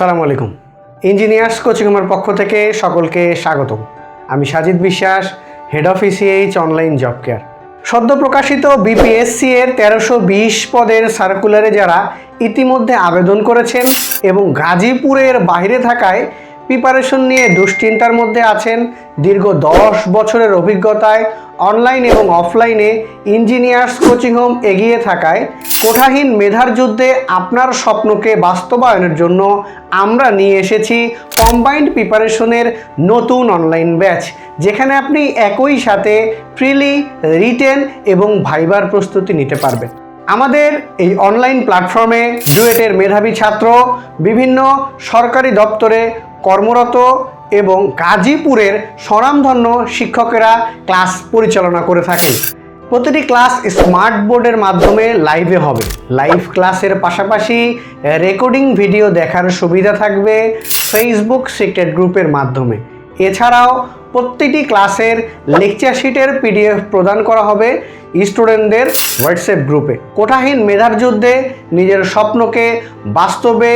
আসসালামু আলাইকুম। Engineers coaching আমার পক্ষ থেকে সকলকে স্বাগত আমি Sajid Biswas head of ECH online job care সদ্য প্রকাশিত বিপিএসসি এর তেরোশো বিশ পদের সার্কুলারে যারা ইতিমধ্যে আবেদন করেছেন এবং গাজীপুরের বাইরে থাকায় প্রিপারেশন নিয়ে দুশ্চিন্তার মধ্যে আছেন। দীর্ঘ দশ বছরের অভিজ্ঞতায় অনলাইন এবং অফলাইনে ইঞ্জিনিয়ার্স কোচিং হোম এগিয়ে থাকায় কোঠাহীন মেধার যুদ্ধে আপনার স্বপ্নকে বাস্তবায়নের জন্য আমরা নিয়ে এসেছি কম্বাইন্ড প্রিপারেশনের নতুন অনলাইন ব্যাচ, যেখানে আপনি একই সাথে ফ্রিলি, রিটেন এবং ভাইবার প্রস্তুতি নিতে পারবেন। আমাদের এই অনলাইন প্ল্যাটফর্মে ডুয়েটের মেধাবী ছাত্র, বিভিন্ন সরকারি দপ্তরে কর্মরত এবং গাজীপুরের স্বনামধন্য শিক্ষকেরা ক্লাস পরিচালনা করে থাকেন প্রতিটি ক্লাস স্মার্ট বোর্ডের মাধ্যমে লাইভে হবে। লাইভ ক্লাসের পাশাপাশি রেকর্ডিং ভিডিও দেখার সুবিধা থাকবে ফেসবুক সিক্রেট গ্রুপের মাধ্যমে। এছাড়াও প্রতিটি ক্লাসের লেকচার শিটের পিডিএফ প্রদান করা হবে স্টুডেন্টদের হোয়াটসঅ্যাপ গ্রুপে। কোঠাহীন মেধার যুদ্ধে নিজের স্বপ্নকে বাস্তবে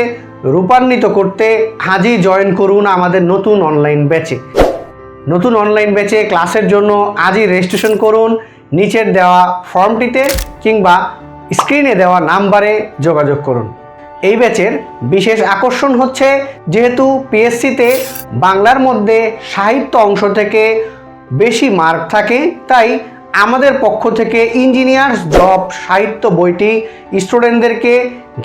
রূপান্বিত করতে আজই জয়েন করুন আমাদের নতুন অনলাইন ব্যাচে নতুন অনলাইন ব্যাচে ক্লাসের জন্য আজই রেজিস্ট্রেশন করুন, নিচের দেওয়া ফর্মটিতে কিংবা স্ক্রিনে দেওয়া নাম্বারে যোগাযোগ করুন। এই ব্যাচের বিশেষ আকর্ষণ হচ্ছে যেহেতু পিএসসিতে বাংলার মধ্যে সাহিত্য অংশ থেকে বেশি মার্ক থাকে, তাই আমাদের পক্ষ থেকে ইঞ্জিনিয়ার্স জব সাহিত্য বইটি স্টুডেন্টদেরকে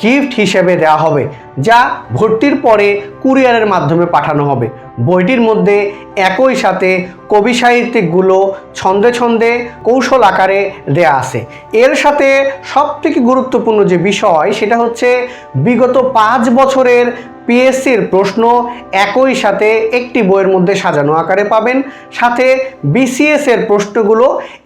গিফট হিসেবে দেওয়া হবে, যা ভর্তির পরে কুরিয়ারের মাধ্যমে পাঠানো হবে। বইটির মধ্যে একই সাথে কবি সাহিত্যিকগুলো ছন্দে ছন্দে কৌশল আকারে দেয়া আছে। এর সাথে সবথেকে গুরুত্বপূর্ণ যে বিষয়, সেটা হচ্ছে বিগত পাঁচ বছরের পিএসসির প্রশ্ন একই সাথে একটি বইয়ের মধ্যে সাজানো আকারে পাবেন। সাথে বিসিএসের প্রশ্নগুলো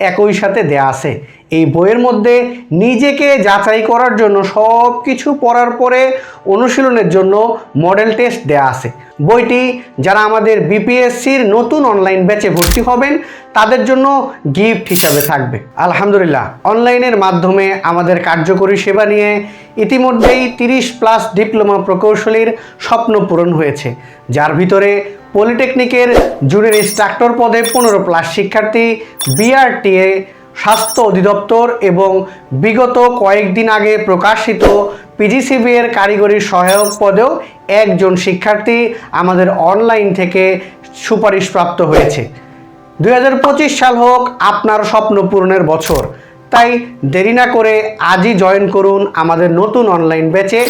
একই সাথে দেয়া আছে। এই বইয়ের মধ্যে নিজেকে যাচাই করার জন্য সব কিছু পড়ার পরে অনুশীলনের জন্য মডেল টেস্ট দেয়া আছে। বইটি যারা আমাদের বিপিএসসির নতুন অনলাইন ব্যাচে ভর্তি হবেন, তাদের জন্য গিফট হিসাবে থাকবে। আলহামদুলিল্লাহ অনলাইনের মাধ্যমে আমাদের কার্যকরী সেবা নিয়ে ইতিমধ্যেই তিরিশ প্লাস ডিপ্লোমা প্রকৌশলীর স্বপ্ন পূরণ হয়েছে। যার ভিতরে পলিটেকনিকের জুনিয়র ইনস্ট্রাক্টর পদে পনেরো প্লাস শিক্ষার্থী বিআরটিএ স্বাস্থ্য অধিদপ্তর এবং বিগত কয়েকদিন আগে প্রকাশিত পিজিসিবি এর কারিগরি সহায়ক পদেও একজন শিক্ষার্থী আমাদের অনলাইন থেকে সুপারিশপ্রাপ্ত হয়েছে। দু হাজার পঁচিশ সাল হোক, আপনার স্বপ্ন পূরণের বছর। তাই দেরি না করে আজই জয়েন করুন আমাদের নতুন অনলাইন ব্যাচে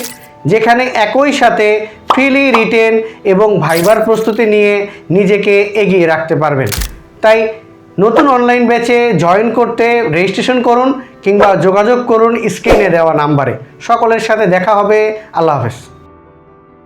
যেখানে একই সাথে ফ্রিলি রিটেন এবং ভাইবার প্রস্তুতি নিয়ে নিজেকে এগিয়ে রাখতে পারবেন। তাই নতুন অনলাইন ব্যাচে জয়েন করতে রেজিস্ট্রেশন করুন কিংবা যোগাযোগ করুন স্ক্রিনে দেওয়া নাম্বারে। সকলের সাথে দেখা হবে। আল্লাহ হাফেজ।